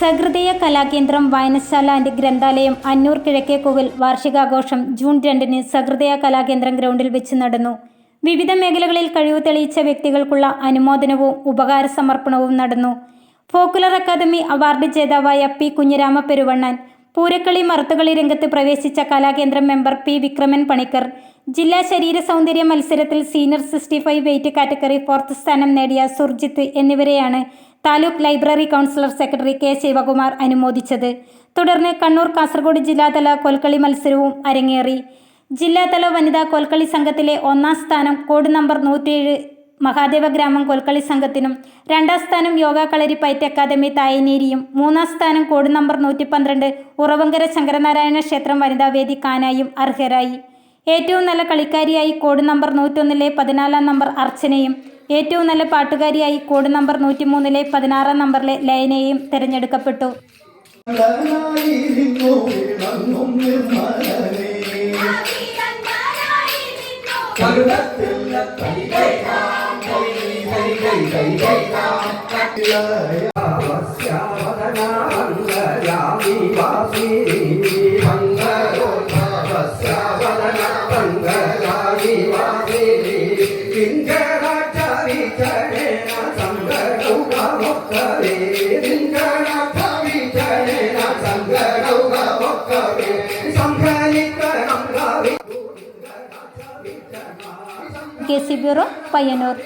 സഹൃദയ കലാകേന്ദ്രം വായനശാല and ഗ്രന്ഥാലയം Annur കിഴക്കേക്കോവിൽ വാർഷികാഘോഷം June രണ്ടിന് സഹൃദയ കലാകേന്ദ്രം ഗ്രൗണ്ടിൽ വെച്ച് നടന്നു. വിവിധ മേഖലകളിൽ കഴിവ് തെളിയിച്ച വ്യക്തികൾക്കുള്ള അനുമോദനവും ഉപകാര സമർപ്പണവും നടന്നു. ഫോക്കുലർ അക്കാദമി അവാർഡ് ജേതാവായ പി കുഞ്ഞിരാമ പെരുവണ്ണൻ പൂരക്കളി മറുത്തുകളി രംഗത്ത് പ്രവേശിച്ച കലാകേന്ദ്രം മെമ്പർ പി വിക്രമൻ പണിക്കർ ജില്ലാ ശരീര സൗന്ദര്യ മത്സരത്തിൽ senior sixty five weight category fourth സ്ഥാനം നേടിയ സുർജിത്ത് എന്നിവരെയാണ് taluk library councillor secretary K Sivakumar അനുമോദിച്ചത്. തുടർന്ന് കണ്ണൂർ കാസർഗോഡ് ജില്ലാതല കൊൽക്കളി മത്സരവും അരങ്ങേറി. ജില്ലാതല വനിതാ കൊൽക്കളി സംഘത്തിലെ ഒന്നാം സ്ഥാനം കോഡ് നമ്പർ നൂറ്റിയേഴ് മഹാദേവ ഗ്രാമം കൊൽക്കളി സംഘത്തിനും രണ്ടാം സ്ഥാനം യോഗ കളരി പൈറ്റ് അക്കാദമി തായനേരിയും മൂന്നാം സ്ഥാനം കോഡ് നമ്പർ നൂറ്റി പന്ത്രണ്ട് ഉറവങ്കര ശങ്കരനാരായണ ക്ഷേത്രം വനിതാവേദി കാനായും അർഹരായി. ഏറ്റവും നല്ല കളിക്കാരിയായി കോഡ് നമ്പർ നൂറ്റൊന്നിലെ പതിനാലാം നമ്പർ അർച്ചനയും ഏറ്റവും നല്ല പാട്ടുകാരിയായി കോഡ് നമ്പർ നൂറ്റിമൂന്നിലെ പതിനാറാം നമ്പറിലെ ലയനയും തിരഞ്ഞെടുക്കപ്പെട്ടു. വിളങ്ങും കെ സി ബ്യൂറോ പയ്യന്നൂർ.